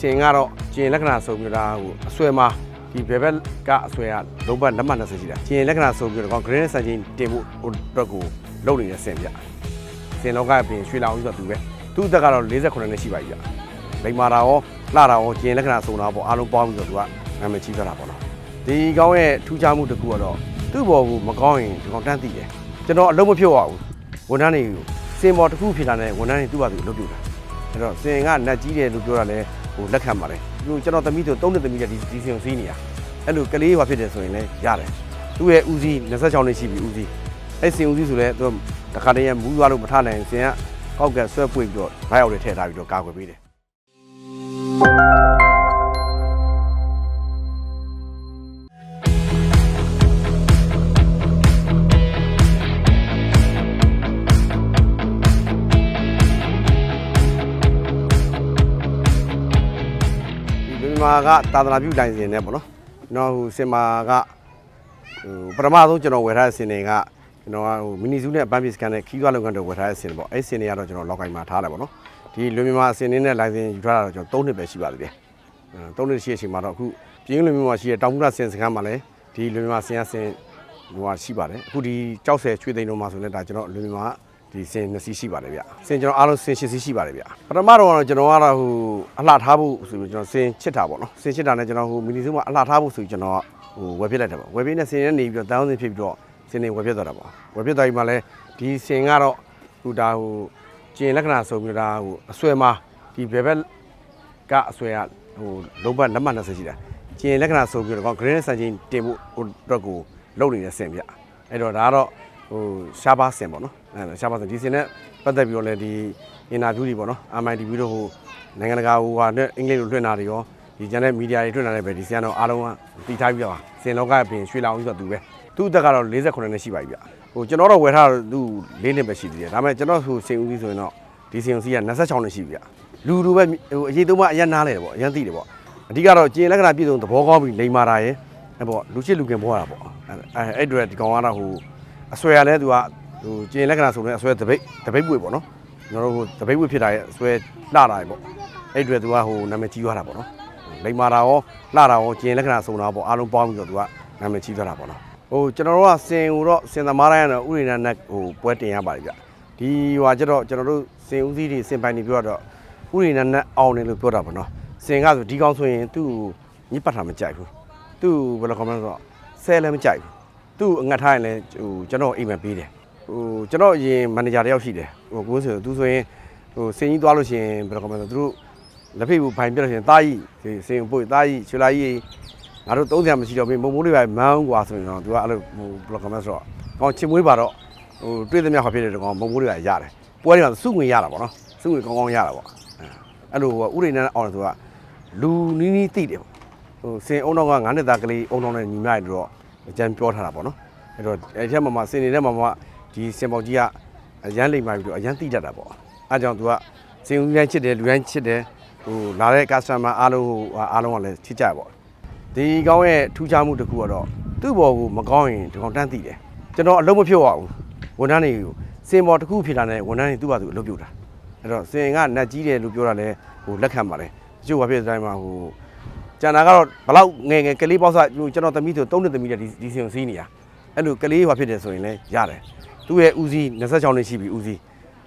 စင်ကတော့ကျင်လက္ခဏာဆိုပြီးတော့ဟိုအဆွဲမှာဒီဘယ်ဘက်ကအဆွဲကလုံးပတ်လက်မှတ်20ရှိတာကျင်လက္ခဏာဆိုပြီးတော့ green ဆန်ချင်းတင်ဖို့ဟိုအတွက်ကိုလုပ်နေတဲ့စင်ပြစင်လောကပြင်ရွှေလောင်ကြီးဆိုသူပဲသူ့အသက်ကတော့48နှစ်ရှိပါပြီဗျလိမ္မာတာရောလှတာရောကျင်လက္ခဏာဆိုတာပေါ့အားလုံးပေါင်းပြီးတော့သူကနာမည်ကြီးသွားတာပေါ့နော်ဒီကောင်းရဲ့ထူးခြားမှုတစ်ခုကတော့သူ့ဘော်ကိုမကောင်းရင်ဒီကောင်တန်းသိတယ်ကျွန်တော်အလုံးမဖြုတ်ရဘူးဝန်ထမ်းတွေကိုစင်ဘော်တစ်ခုဖြစ်လာတဲ့ဝန်ထမ်းတွေသူ့ဘာသူအလုပ်ပြုတ်တာအဲ့တော့စင်ကနတ်ကြီးတယ်လို့ပြောတာလဲ ဟိုလက်ခံပါတယ်သူကျွန်တော်သမီးတို့သုံးနှစ်သမီးတဲ့ဒီဒီစင်ကိုစီးနေရအဲ့လိုကလေးဟွာဖြစ်တယ်ဆိုရင်လည်းရတယ်သူ့ရဲ့ဦးစီး26နှစ်ရှိပြီဦးစီးအဲ့စင်ဦးစီးဆိုလဲသူတခါတည်းရမူးသွားလို့မထနိုင်ရင်စင်ကကောက်ကဆွဲပွေပြီးတော့ဘိုက်အောက်တွေထည့်ထားပြီးတော့ကာကွယ်ပေးတယ် ဒီလူမာကသာသနာပြုတိုင်းစင်နဲ့ပေါ့နော်ကျွန်တော်ဟိုစင်မာကဟိုပထမဆုံးကျွန်တော်ဝယ်ထားတဲ့စင်တွေကကျွန်တော်ကဟိုမီနီဇူးနဲ့ဘန်ပစ်စကန်နဲ့ခီးသွားလုပ်ငန်းတွေဝယ်ထားတဲ့စင်ပေါ့အဲ့စင်တွေကတော့ကျွန်တော်လောက်ကိုင်းမှာထားတယ်ပေါ့နော်ဒီလူမြန်မာစင်တွေနဲ့လိုင်စင်ယူထားတာတော့ကျွန်တော်၃နှစ်ပဲရှိပါသေးတယ်အဲ၃နှစ်ရှိတဲ့အချိန်မှာတော့အခုပြင်းလူမြန်မာရှိတဲ့တောင်မူရစင်စခန်းမှာလည်းဒီလူမြန်မာစင်ရစင်ဟိုဟာရှိပါတယ်အခုဒီကြောက်ဆယ်ချွေသိန်းလုံးမှာဆိုလည်းဒါကျွန်တော်လူမြန်မာက ဒီစင်နှစ်စီးရှိပါတယ်ဗျစင်ကျွန်တော်အားလုံးစင်ရှစ်စီးရှိပါတယ်ဗျပထမတော့ကတော့ကျွန်တော်ကတော့ဟိုအလှထားဖို့ဆိုပြီးကျွန်တော်စင်ချစ်တာပေါ့နော်စင်ချစ်တာနဲ့ကျွန်တော်ဟိုမီနီစုမှာအလှထားဖို့ဆိုပြီးကျွန်တော်ဟိုဝယ်ပြစ်လိုက်တယ်ပေါ့ဝယ်ပြစ်နဲ့စင်နဲ့နေပြီးတော့တောင်းစင်ဖြစ်ပြီးတော့စင်နေဝယ်ပြစ်သွားတာပေါ့ဝယ်ပြစ်သွားပြီးမှလည်းဒီစင်ကတော့ဟိုဒါဟိုကျင်လက္ခဏာဆိုပြီးတော့ဒါဟိုအဆွဲမှာဒီဘယ်ဘက်ကအဆွဲကဟိုလုံးပတ်လက်မှတ်20ရှိတာကျင်လက္ခဏာဆိုပြီးတော့ green ဆန်ချင်းတင်ဖို့ဟိုအတွက်ကိုလုပ်နေတဲ့စင်ဗျအဲ့တော့ဒါကတော့ ဟိုရှားပါစင်ပေါ့နော်အဲရှားပါစင်ဒီစင်နဲ့ပတ်သက်ပြီးတော့လည်းဒီအင်တာဗျူးတွေပေါ့နော် MITV တို့ဟိုနိုင်ငံတကာဟိုဟာနဲ့အင်္ဂလိပ်လိုလွှင့်တာတွေရောဒီကျန်တဲ့မီဒီယာတွေလွှင့်တာတွေပဲဒီစင်ကတော့အားလုံးကတည်ထားပြီးတော့စင်လောကပြင်ရွှေလောင်ကြီးဆိုသူပဲသူ့အသက်ကတော့48နှစ်ရှိပါပြီဗျဟိုကျွန်တော်တော့ဝယ်ထားတော့သူ၄နှစ်ပဲရှိသေးတယ်ဒါပေမဲ့ကျွန်တော်ဟိုစင်ဦးစီးဆိုရင်တော့ဒီစင်ဦးစီးက26နှစ်ရှိပြီဗျလူလူပဲဟိုအရေးသုံးမအရင်နားလဲတယ်ပေါ့အရင်သိတယ်ပေါ့အဓိကတော့ကျင်လက္ခဏာပြည့်စုံသဘောကောင်းပြီးလိမ္မာတာရယ်အဲပေါ့လူချစ်လူခင်ပေါ်တာပေါ့အဲအဲ့အတွက်ဒီကောင်ကတော့ဟို အဆွဲရလဲသူကဟိုကျင်လက္ခဏာဆိုရင်အဆွဲတပိတ်တပိတ်ပွေပေါ့နော်ကျွန်တော်တို့ဟိုတပိတ်ပွေဖြစ်တာရဲ့အဆွဲလှတာရဲ့ပေါ့အဲ့တွေသူကဟိုနာမည်ကြီးသွားတာပေါ့နော်လိမ္မာတာရောလှတာရောကျင်လက္ခဏာဆိုတာပေါ့အားလုံးပေါင်းပြီးတော့သူကနာမည်ကြီးသွားတာပေါ့နော်ဟိုကျွန်တော်တို့ကစင်ဟိုတော့စင်သမားတိုင်းကတော့ဥရိဏနဲ့ဟိုပွဲတင်ရပါတယ်ဗျဒီဟိုကကျတော့ကျွန်တော်တို့စင်ဦးစီးတွေစင်ပိုင်တွေပြောတော့ဥရိဏနဲ့အောင်တယ်လို့ပြောတာပေါ့နော်စင်ကဆိုဒီကောင်ဆိုရင်သူ့ညစ်ပတ်တာမကြိုက်ဘူးသူ့ဘယ်လိုကောင်းမလဲဆိုတော့ဆဲလည်းမကြိုက်ဘူး သူ့အငတ်ထားရင်လည်းဟိုကျွန်တော်အိမ်မှာပေးတယ်ဟိုကျွန်တော်အရင်မန်နေဂျာတယောက်ရှိတယ်ဟိုကိုယ်ဆိုသူဆိုရင်ဟိုစင်ကြီးသွားလို့ရှိရင်ဘယ်လိုကောင်းမလဲဆိုသူတို့လက်ဖိတ်ဘူးဘိုင်ပြလို့ရှိရင်တာကြီးစင်ပို့တာကြီးချွလာကြီးငါတို့သုံးဆရာမရှိတော့ဘူးမုံမိုးလေးပဲမန်းကွာဆိုရင်တော့သူကအဲ့လိုဟိုဘယ်လိုကောင်းမလဲဆိုတော့ကောင်းချင်မွေးပါတော့ဟိုတွေ့သမျှဟောဖြစ်တဲ့ကောင်မုံမိုးလေးပဲရတယ်ပွဲတွေမှာစုငွေရတာပေါ့နော်စုငွေကောင်းကောင်းရတာပေါ့အဲ့လိုဥရိနဲ့အောင်တယ်သူကလူနီးနီးသိတယ်ပေါ့ဟိုစင်အုံတော့က9နှစ်သားကလေးအုံတော့နဲ့ညီမတွေတော့ အကြံပြောထားတာပေါ့နော်အဲ့တော့အဲ့ဒီမှာမှစင်နေတဲ့မှာမှဒီစင်ပေါကြီးကအရန်လိမ့်မှပြီးတော့အရန်တိတတ်တာပေါ့အဲကြောင့် तू ကစင်ဦးတိုင်းချစ်တယ်လူတိုင်းချစ်တယ်ဟိုလာတဲ့ customer အားလုံးဟိုအားလုံးကလည်းချစ်ကြပေါ့ဒီကောင်းရဲ့ထူးခြားမှုတစ်ခုကတော့သူ့ဘော်ကိုမကောင်းရင်ဒီကောင်တန်းသိတယ်ကျွန်တော်အလုံးမဖြုတ်ရဘူးဝန်ထမ်းတွေကိုစင်ဘော်တစ်ခုဖြစ်လာတဲ့ဝန်ထမ်းတွေသူ့ဘာသူအလုပ်ပြုတ်တာအဲ့တော့စင်ကနတ်ကြီးတယ်လို့ပြောတာလဲဟိုလက်ခံပါတယ်တချို့ဘာဖြစ်တဲ့အတိုင်းမှာဟို ကျန်တာကတော့ဘလောက်ငယ်ငယ်ကလေးပေါ့ဆကျွန်တော်သမီးဆို၃နှစ်သမီးတဲ့ဒီဒီစင်ကိုစီးနေရအဲ့လိုကလေးဟွာဖြစ်တယ်ဆိုရင်လည်းရတယ်သူ့ရဲ့ဦးစီး26နှစ်ရှိပြီဦးစီး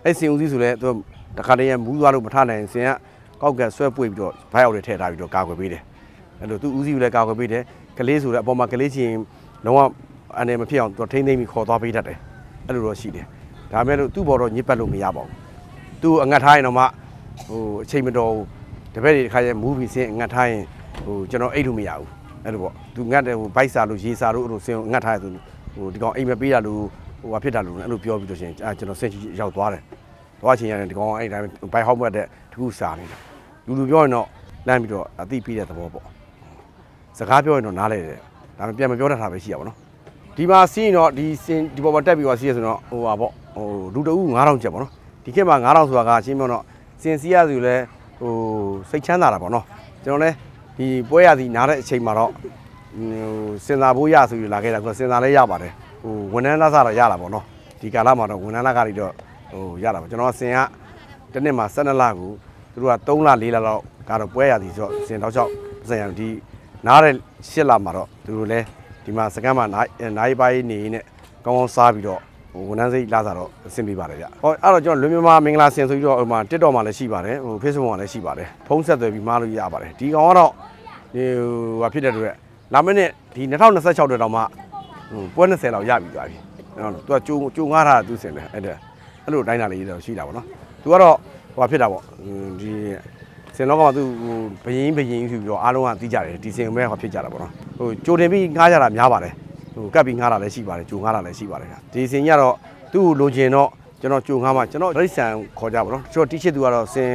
အဲ့စင်ဦးစီးဆိုလည်းသူတခါတည်းရမူးသွားလို့မထနိုင်ရင်စင်ကကောက်ကဆွဲပွေပြီးတော့ဘိုက်အောက်တွေထည့်ထားပြီးတော့ကာကွယ်ပေးတယ်အဲ့လိုသူဦးစီးကိုလည်းကာကွယ်ပေးတယ်ကလေးဆိုလည်းအပေါ်မှာကလေးချင်းလုံးဝအနေမဖြစ်အောင်သူထိမ့်သိမ့်ပြီးခေါ်သွားပေးတတ်တယ်အဲ့လိုတော့ရှိတယ်ဒါပေမဲ့လို့သူ့ဘော်တော့ညစ်ပတ်လို့မရပါဘူးသူအငတ်ထားရင်တော့မှဟိုအချိန်မတော်ဘူးတပည့်တွေတစ်ခါကျမူးပြီးစင်အငတ်ထားရင် ဟိုကျွန်တော်အိတ်လို့မရဘူးအဲ့လိုပေါ့သူငတ်တယ်ဟိုဘိုက်စာလို့ရေစာလို့အဲ့လိုစင်ငတ်ထားရသူဟိုဒီကောင်အိမ်မပေးတာလို့ဟိုဟာဖြစ်တာလို့အဲ့လိုပြောပြီးတော့ရှင်အဲကျွန်တော်ဆက်ချရောက်သွားတယ်။သွားချင်ရတယ်ဒီကောင်အဲ့တိုင်းဘိုက်ဟောက်မှတ်တဲ့တခုစာနေတာ။လူလူပြောရင်တော့လမ်းပြီးတော့အသိပေးတဲ့သဘောပေါ့။စကားပြောရင်တော့နားလဲတယ်။ဒါပေမဲ့ပြန်မပြောတတ်တာပဲရှိရပါတော့။ဒီမှာစီးရင်တော့ဒီစင်ဒီပေါ်မှာတက်ပြီးတော့စီးရဆိုတော့ဟိုဟာပေါ့ဟိုလူတအူး9000ကျပ်ပေါ့နော်။ဒီခေတ်မှာ9000ဆိုတာကအချင်းပြောတော့စင်စီးရဆိုလဲဟိုစိတ်ချမ်းသာတာပေါ့နော်။ကျွန်တော်လည်း ဒီပွဲရစီနားတဲ့အချိန်မှာတော့ဟိုစင်သာဖို့ရဆိုပြီးလာခဲ့တာကစင်သာလည်းရပါတယ်ဟိုဝန်ထမ်းလက်စားတော့ရတာပေါ့နော်ဒီကာလမှာတော့ဝန်ထမ်းလက်ကားတွေတော့ဟိုရတာပေါ့ကျွန်တော်စင်ကတစ်နှစ်မှာ12လကိုဟသူတို့က3လ4လလောက်ကတော့ပွဲရသည်ဆိုတော့စင်တော့ချောက်စင်ရဒီနားတဲ့8လမှာတော့သူတို့လည်းဒီမှာစကမ်းမှာနိုင်နိုင်ပိုင်းနေနဲ့ကောင်းကောင်းစားပြီးတော့ ဟိုဝန်ထမ်းစိတ်လာစားတော့အဆင်ပြေပါတယ်ဗျဟောအဲ့တော့ကျွန်တော်လွန်မြန်မာမင်္ဂလာစင်ဆိုပြီးတော့ဟိုမှာ TikTok မှာလည်းရှိပါတယ်ဟို Facebook မှာလည်းရှိပါတယ်ဖုန်းဆက်သွယ်ပြီးမှားလို့ရပါတယ်ဒီကောင်ကတော့ဒီဟိုဟာဖြစ်တဲ့အတွက်လာမယ့်နှစ်ဒီ2026တဲ့တောင်မှဟိုပွဲ20လောက်ရပြီသွားပြီနော်သူကကြိုကြိုငားတာသူစင်တယ်အဲ့ဒါအဲ့လိုတိုင်းတာလေးတော့ရှိတာပေါ့နော်သူကတော့ဟိုဟာဖြစ်တာပေါ့ဒီစင်လောကမှာသူဟိုဘယင်းဘယင်းဖြစ်ပြီးတော့အားလုံးကသိကြတယ်ဒီစင်မဲဟောဖြစ်ကြတာပေါ့နော်ဟိုကြိုတင်ပြီးငားကြတာများပါတယ် ဟိုကပ်ပြီးငားတာလည်းရှိပါတယ်ကြိုငားတာလည်းရှိပါတယ်ဒီစင်ကြီးကတော့သူ့ကိုလိုချင်တော့ကျွန်တော်ကြိုငားမှကျွန်တော်ရိတ်ဆန်ခေါ်ကြပါတော့ကျွန်တော်တီးချစ်သူကတော့စင်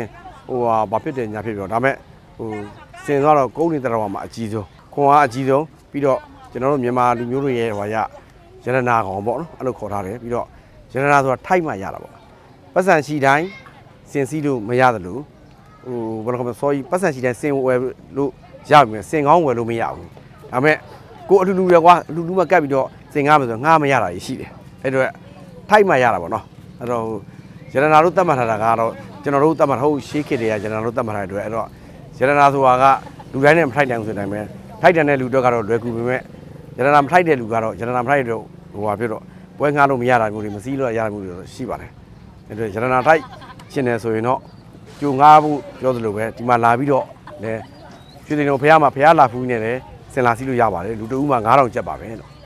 ဟိုဟာဘာဖြစ်တယ်ညာဖြစ်ပြီးတော့ဒါမဲ့ဟိုစင်သွားတော့ကုန်းနေတဲ့တော်မှာအကြီးဆုံးခွန်အားအကြီးဆုံးပြီးတော့ကျွန်တော်တို့မြန်မာလူမျိုးတွေရဲ့ဟိုရရတနာကောင်ပေါ့နော်အဲ့လိုခေါ်ထားတယ်ပြီးတော့ရတနာဆိုတာထိုက်မှရတာပေါ့ပတ်စံရှိတိုင်းစင်စည်းလို့မရတယ်လို့ဟိုဘယ်လိုခေါ်မလဲ sorry ပတ်စံရှိတဲ့စင်ဝယ်လို့ရပြီမယ်စင်ကောင်းဝယ်လို့မရဘူးဒါပေမဲ့ ကိုအလူလူရကွာအလူလူမကတ်ပြီးတော့စင်ငားမယ်ဆိုငားမရတာရှိတယ်အဲ့တော့ထိုက်မှရတာပေါ့နော်အဲ့တော့ရတနာတို့တတ်မှတ်ထားတာကတော့ကျွန်တော်တို့တတ်မှတ်ဟုတ်ရှေးခေတ်တွေကရတနာတို့တတ်မှတ်ထားတဲ့အတွက်အဲ့တော့ရတနာဆိုတာကလူတိုင်းနဲ့မထိုက်နိုင်ဘူးဆိုတိုင်းပဲထိုက်တယ်တဲ့လူတော့ကတော့လွယ်ကူပေမဲ့ရတနာမထိုက်တဲ့လူကတော့ရတနာမထိုက်တဲ့ဟိုဟာဖြစ်တော့ပွဲငားလို့မရတာမျိုးတွေမစည်းလို့ရတာမျိုးတွေတော့ရှိပါတယ်အဲ့တော့ရတနာထိုက်ရှင်တယ်ဆိုရင်တော့ကြိုငားဖို့ပြောသလိုပဲဒီမှာလာပြီးတော့လည်းရွှေတိန်တော်ဖះမှာဖះလာဖူးနေတယ် စင်လာစီးလို့ရပါတယ်လူတအူးမှာ9000ကျပ်ပါပဲလို့